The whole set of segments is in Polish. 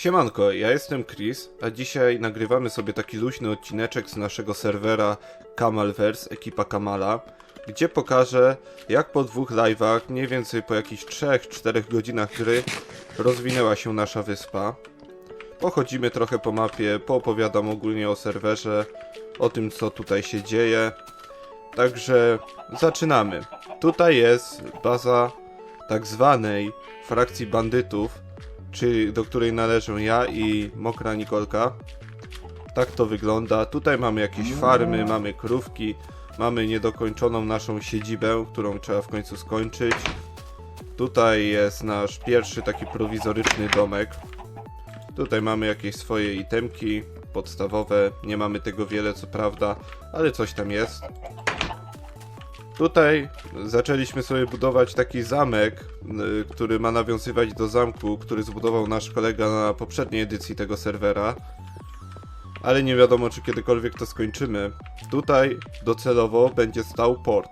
Siemanko, ja jestem Chris, a dzisiaj nagrywamy sobie taki luźny odcineczek z naszego serwera Kamalverse, ekipa Kamala, gdzie pokażę jak po dwóch live'ach, mniej więcej po jakichś 3-4 godzinach gry, rozwinęła się nasza wyspa. Pochodzimy trochę po mapie, poopowiadam ogólnie o serwerze, o tym co tutaj się dzieje. Także zaczynamy. Tutaj jest baza tak zwanej frakcji bandytów, czy do której należę ja i Mokra Nikolka. Tak to wygląda. Tutaj mamy jakieś farmy, mamy krówki, mamy niedokończoną naszą siedzibę, którą trzeba w końcu skończyć. Tutaj jest nasz pierwszy taki prowizoryczny domek. Tutaj mamy jakieś swoje itemki podstawowe. Nie mamy tego wiele, co prawda, ale coś tam jest. Tutaj zaczęliśmy sobie budować taki zamek, y, który ma nawiązywać do zamku, który zbudował nasz kolega na poprzedniej edycji tego serwera. Ale nie wiadomo, czy kiedykolwiek to skończymy. Tutaj docelowo będzie stał port.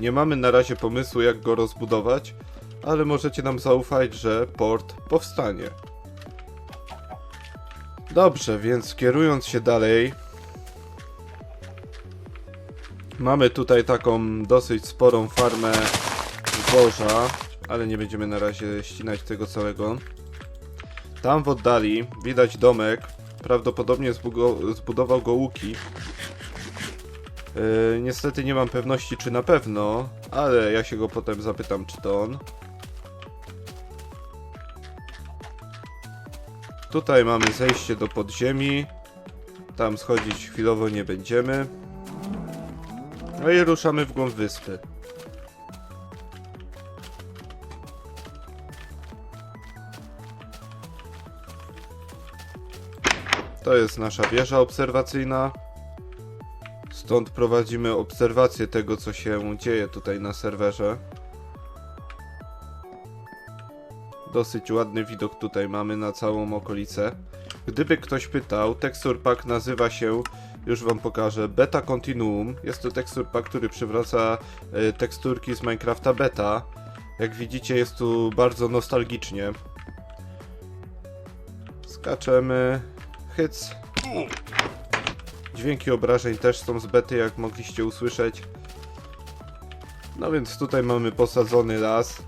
Nie mamy na razie pomysłu, jak go rozbudować, ale możecie nam zaufać, że port powstanie. Dobrze, więc kierując się dalej, Mamy tutaj taką dosyć sporą farmę zboża, ale nie będziemy na razie ścinać tego całego. Tam w oddali widać domek, prawdopodobnie zbudował go Łuki. Yy, niestety nie mam pewności czy na pewno, ale ja się go potem zapytam czy to on. Tutaj mamy zejście do podziemi. Tam schodzić chwilowo nie będziemy. No i ruszamy w głąb wyspy. To jest nasza wieża obserwacyjna. Stąd prowadzimy obserwację tego, co się dzieje tutaj na serwerze. Dosyć ładny widok tutaj mamy na całą okolicę. Gdyby ktoś pytał, Texture Pack nazywa się, już wam pokażę, Beta Continuum. Jest to Texture Pack, który przywraca e, teksturki z Minecrafta Beta. Jak widzicie, jest tu bardzo nostalgicznie. Skaczemy. Hyc. Dźwięki obrażeń też są z bety, jak mogliście usłyszeć. No więc tutaj mamy posadzony las.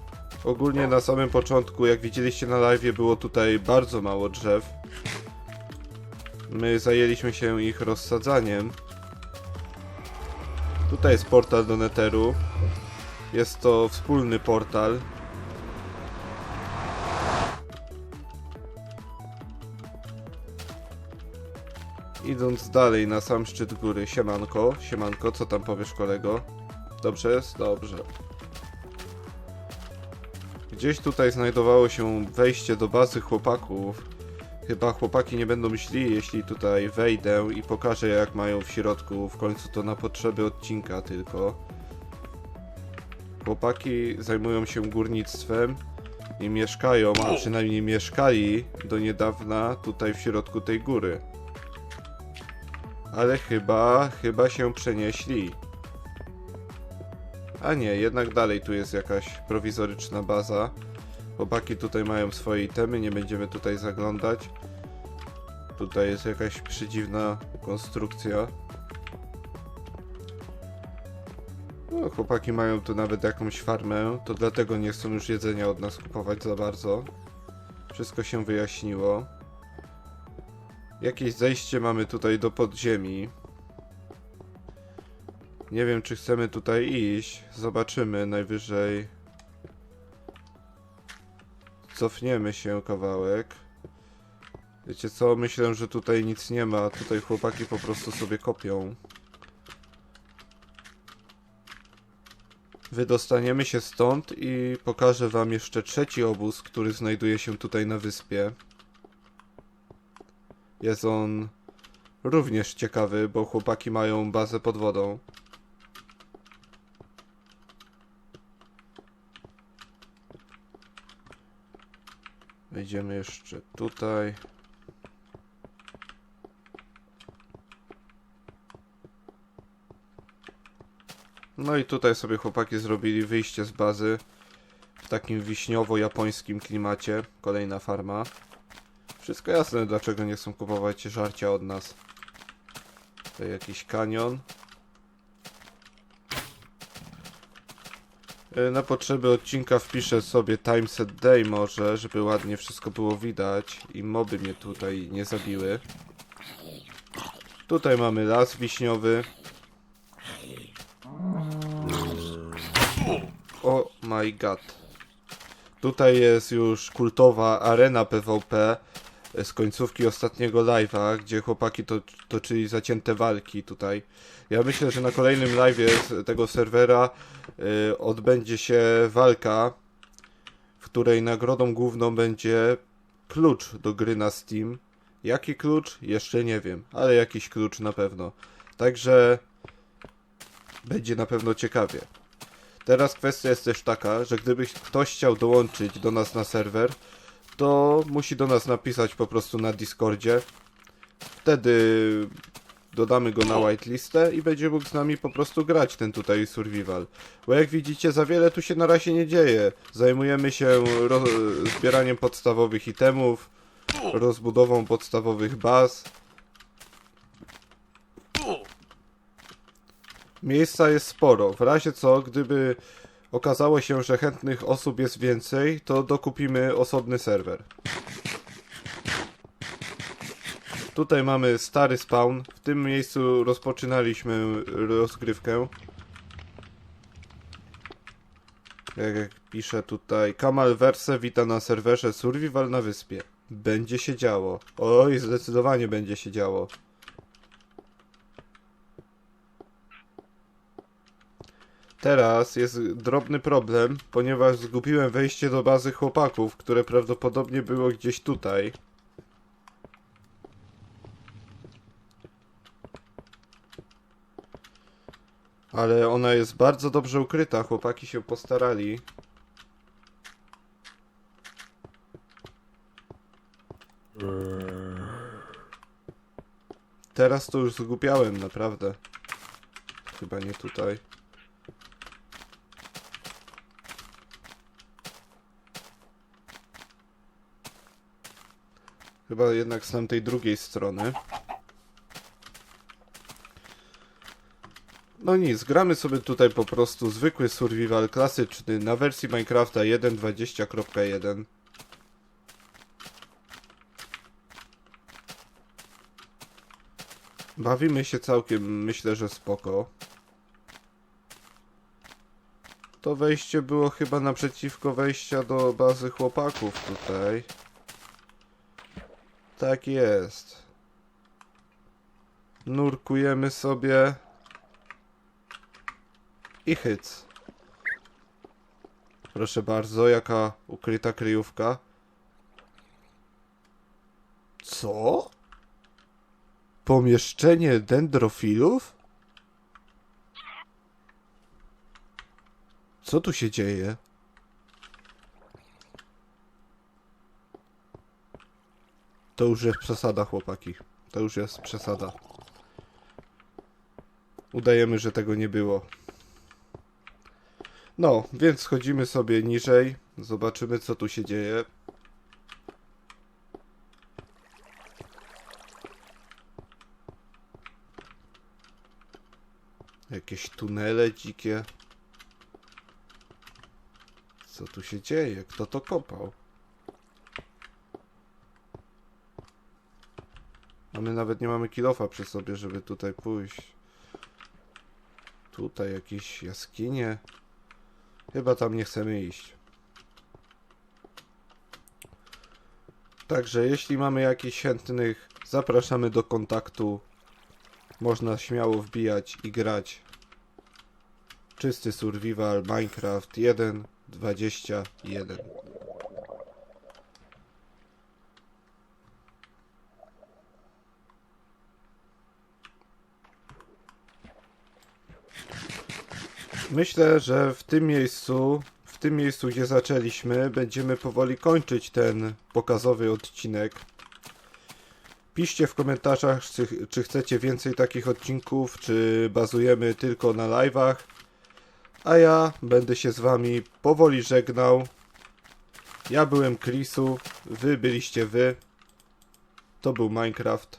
Ogólnie na samym początku, jak widzieliście na live, było tutaj bardzo mało drzew. My zajęliśmy się ich rozsadzaniem. Tutaj jest portal do Netheru. Jest to wspólny portal. Idąc dalej na sam szczyt góry, siemanko, siemanko, co tam powiesz kolego? Dobrze jest? Dobrze. Gdzieś tutaj znajdowało się wejście do bazy chłopaków. Chyba chłopaki nie będą myśli, jeśli tutaj wejdę i pokażę jak mają w środku. W końcu to na potrzeby odcinka tylko. Chłopaki zajmują się górnictwem i mieszkają, a przynajmniej mieszkali do niedawna tutaj w środku tej góry. Ale chyba, chyba się przenieśli. A nie, jednak dalej tu jest jakaś prowizoryczna baza. Chłopaki tutaj mają swoje itemy, nie będziemy tutaj zaglądać. Tutaj jest jakaś przedziwna konstrukcja. No, chłopaki mają tu nawet jakąś farmę, to dlatego nie chcą już jedzenia od nas kupować za bardzo. Wszystko się wyjaśniło. Jakieś zejście mamy tutaj do podziemi. Nie wiem, czy chcemy tutaj iść. Zobaczymy najwyżej. Cofniemy się kawałek. Wiecie co? Myślę, że tutaj nic nie ma. Tutaj chłopaki po prostu sobie kopią. Wydostaniemy się stąd i pokażę wam jeszcze trzeci obóz, który znajduje się tutaj na wyspie. Jest on również ciekawy, bo chłopaki mają bazę pod wodą. Wejdziemy jeszcze tutaj. No i tutaj sobie chłopaki zrobili wyjście z bazy. w takim wiśniowo-japońskim klimacie. Kolejna farma. Wszystko jasne, dlaczego nie chcą kupować żarcia od nas. Tutaj jakiś kanion. Na potrzeby odcinka wpiszę sobie time set day może, żeby ładnie wszystko było widać i moby mnie tutaj nie zabiły. Tutaj mamy las wiśniowy. O my god. Tutaj jest już kultowa arena PvP z końcówki ostatniego live'a, gdzie chłopaki to, toczyli zacięte walki tutaj. Ja myślę, że na kolejnym live'ie z tego serwera y, odbędzie się walka, w której nagrodą główną będzie klucz do gry na Steam. Jaki klucz? Jeszcze nie wiem, ale jakiś klucz na pewno. Także będzie na pewno ciekawie. Teraz kwestia jest też taka, że gdyby ktoś chciał dołączyć do nas na serwer, to musi do nas napisać po prostu na Discordzie. Wtedy dodamy go na whitelistę i będzie mógł z nami po prostu grać ten tutaj survival. Bo jak widzicie, za wiele tu się na razie nie dzieje. Zajmujemy się zbieraniem podstawowych itemów, rozbudową podstawowych baz. Miejsca jest sporo. W razie co, gdyby okazało się, że chętnych osób jest więcej, to dokupimy osobny serwer. Tutaj mamy stary spawn. W tym miejscu rozpoczynaliśmy rozgrywkę. Jak, pisze tutaj, Kamal Verse wita na serwerze Survival na wyspie. Będzie się działo. Oj, zdecydowanie będzie się działo. Teraz jest drobny problem, ponieważ zgubiłem wejście do bazy chłopaków, które prawdopodobnie było gdzieś tutaj. Ale ona jest bardzo dobrze ukryta, chłopaki się postarali. Teraz to już zgubiałem, naprawdę. Chyba nie tutaj. Chyba jednak z tamtej drugiej strony. No nic, gramy sobie tutaj po prostu zwykły survival klasyczny na wersji Minecrafta 1.20.1. Bawimy się całkiem, myślę, że spoko. To wejście było chyba naprzeciwko wejścia do bazy chłopaków tutaj. Tak jest. Nurkujemy sobie. I hyc. Proszę bardzo, jaka ukryta kryjówka. Co? Pomieszczenie dendrofilów? Co tu się dzieje? To już jest przesada, chłopaki. To już jest przesada. Udajemy, że tego nie było. No, więc schodzimy sobie niżej. Zobaczymy, co tu się dzieje. Jakieś tunele dzikie. Co tu się dzieje? Kto to kopał? A my nawet nie mamy kilofa przy sobie, żeby tutaj pójść. Tutaj jakieś jaskinie. Chyba tam nie chcemy iść. Także jeśli mamy jakichś chętnych, zapraszamy do kontaktu. Można śmiało wbijać i grać. Czysty survival Minecraft 1.21. Myślę, że w tym miejscu, w tym miejscu, gdzie zaczęliśmy, będziemy powoli kończyć ten pokazowy odcinek. Piszcie w komentarzach, czy, czy chcecie więcej takich odcinków, czy bazujemy tylko na live'ach. A ja będę się z wami powoli żegnał. Ja byłem Chrisu, wy byliście wy. To był Minecraft.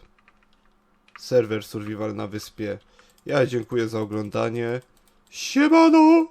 Serwer survival na wyspie. Ja dziękuję za oglądanie. シェバの